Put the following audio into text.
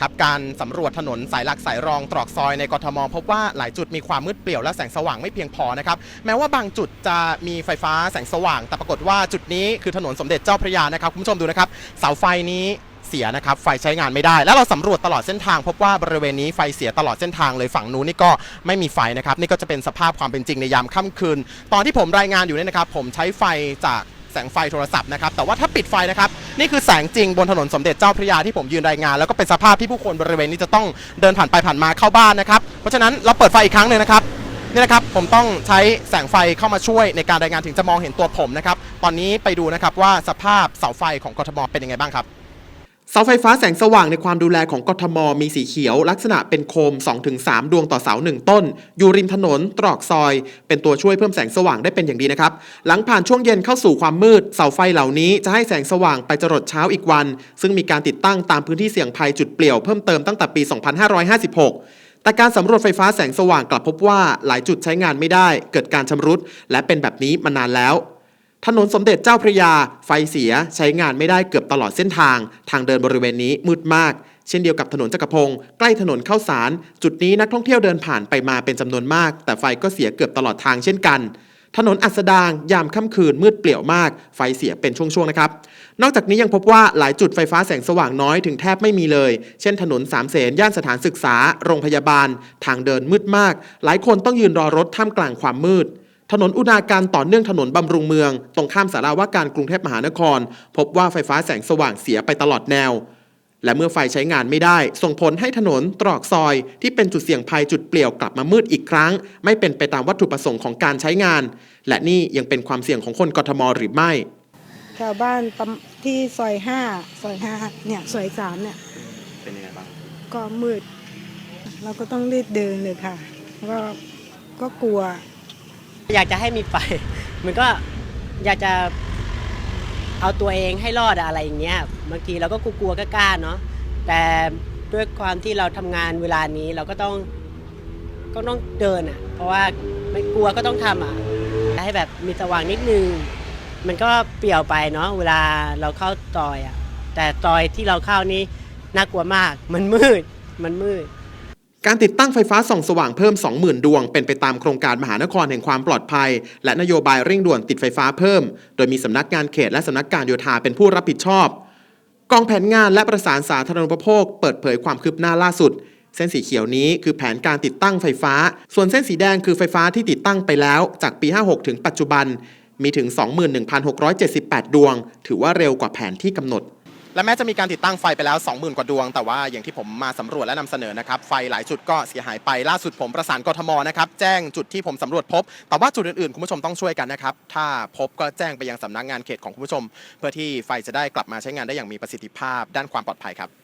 ครับการสำรวจถนนสายหลักสายรองตรอกซอยในกทม พบว่าหลายจุดมีความมืดเปลี่ยวและแสงสว่างไม่เพียงพอนะครับแม้ว่าบางจุดจะมีไฟฟ้าแสงสว่าง แต่ปรากฏว่าจุดนี้คือถนนสมเด็จเจ้าพระยานะครับคุณผู้ชมดูนะครับเสาไฟนี้เสียนะครับไฟใช้งานไม่ได้ แล้วเราสำรวจตลอดเส้นทาง พบว่าบริเวณนี้ไฟเสียตลอดเส้นทางเลยฝั่งนู้นนี่ก็ไม่มีไฟนะครับนี่ก็จะเป็นสภาพความเป็นจริงในยามค่ำคืน ตอนที่ผมรายงานอยู่เนี่ยนะครับผมใช้ไฟจาก แสงไฟโทรศัพท์นะครับ แต่ว่าถ้าปิดไฟนะครับ นี่คือแสงจริงบนถนนสมเด็จเจ้าพระยาที่ผมยืนรายงาน แล้วก็เป็นสภาพที่ผู้คนบริเวณนี้จะต้องเดินผ่านไปผ่านมาเข้าบ้านนะครับ เพราะฉะนั้นเราเปิดไฟอีกครั้งหนึ่งนะครับนี่นะครับผมต้องใช้แสงไฟเข้ามาช่วยในการรายงานถึงจะมองเห็นตัวผมนะครับ ตอนนี้ไปดูนะครับว่าสภาพเสาไฟของกทมเป็นยังไงบ้างครับ เสาไฟฟ้าแสงสว่างในความดูแลของกทม มีสีเขียว ลักษณะเป็นโคม 2-3 ดวงต่อเสา 1 ต้น อยู่ริมถนนตรอกซอย เป็นตัวช่วยเพิ่มแสงสว่างได้เป็นอย่างดีนะครับ หลังผ่านช่วงเย็นเข้าสู่ความมืด เสาไฟเหล่านี้จะให้แสงสว่างไปจรดเช้าอีกวัน ซึ่งมีการติดตั้งตามพื้นที่เสี่ยงภัยจุดเปลี่ยวเพิ่มเติมตั้งแต่ปี 2556แต่การสำรวจไฟฟ้าแสงสว่างกลับพบว่าหลายจุดใช้งานไม่ได้ เกิดการชำรุด และเป็นแบบนี้มานานแล้ว ถนนสมเด็จเจ้าพระยา ไฟเสียใช้งานไม่ได้เกือบตลอดเส้นทาง ทางเดินบริเวณนี้มืดมาก เช่นเดียวกับถนนจักรพงศ์ใกล้ถนนเข้าสาร จุดนี้นักท่องเที่ยวเดินผ่านไปมาเป็นจำนวนมาก แต่ไฟก็เสียเกือบตลอดทางเช่นกัน ถนนอัสดาง ยามค่ำคืนมืดเปลี่ยวมาก ไฟเสียเป็นช่วงๆนะครับ นอกจากนี้ยังพบว่าหลายจุดไฟฟ้าแสงสว่างน้อยถึงแทบไม่มีเลย เช่น ถนนสามเสนย่านสถานศึกษา โรงพยาบาล ทางเดินมืดมาก หลายคนต้องยืนรอรถท่ามกลางความมืด ถนนอุณาการต่อเนื่องถนนบำรุงเมือง ตรงข้ามสาราว่าการกรุงเทพมหานคร พบว่าไฟฟ้าแสงสว่างเสียไปตลอดแนว และเมื่อไฟใช้งานไม่ได้ ส่งผลให้ถนนตรอกซอย ที่เป็นจุดเสี่ยงภัยจุดเปลี่ยวกลับมามืดอีกครั้ง ไม่เป็นไปตามวัตถุประสงค์ของการใช้งาน และนี่ยังเป็นความเสี่ยงของคนกทมหรือไม่แถวบ้านประมที่ซอยห้าซอยห้าเนี่ยซอยสามเนี่ยเป็นยังไงบ้างก็มืด เราก็ต้องรีบเดินเลยค่ะก็ก็กลัว อยากจะให้มีไฟ มันก็อยากจะเอาตัวเองให้รอดอะไรอย่างเงี้ยบางทีเราก็กลัวๆกล้าๆเนาะแต่ด้วยความที่เราทำงานเวลานี้เราก็ต้องก็ต้องเดินอะเพราะว่าไม่กลัวก็ต้องทำอะให้แบบมีสว่างนิดนึง มันก็เปลี่ยวไปเนาะเวลาเราเข้าซอยอะแต่ซอยที่เราเข้านี้น่ากลัวมาก มันมืดมันมืด การติดตั้งไฟฟ้าส่องสว่างเพิ่ม 20,000 ดวง เป็นไปตามโครงการมหานครแห่งความปลอดภัย และนโยบายเร่งด่วนติดไฟฟ้าเพิ่ม โดยมีสำนักงานเขตและสำนักการโยธาเป็นผู้รับผิดชอบ กองแผนงานและประสานสาธารณูปโภค เปิดเผยความคืบหน้าล่าสุด เส้นสีเขียวนี้คือแผนการติดตั้งไฟฟ้า ส่วนเส้นสีแดงคือไฟฟ้าที่ติดตั้งไปแล้ว จากปี 56 ถึงปัจจุบัน มีถึง 21,678 ดวง ถือว่าเร็วกว่าแผนที่กำหนด และแม้จะมีการติดตั้งไฟไปแล้ว 20,000 กว่าดวง แต่ว่าอย่างที่ผมมาสำรวจและนำเสนอนะครับ ไฟหลายจุดก็เสียหายไป ล่าสุดผมประสานกทมนะครับ แจ้งจุดที่ผมสำรวจพบ แต่ว่าจุดอื่นๆ คุณผู้ชมต้องช่วยกันนะครับ ถ้าพบก็แจ้งไปยังสำนักงานเขตของคุณผู้ชม เพื่อที่ไฟจะได้กลับมาใช้งานได้อย่างมีประสิทธิภาพด้านความปลอดภัยครับ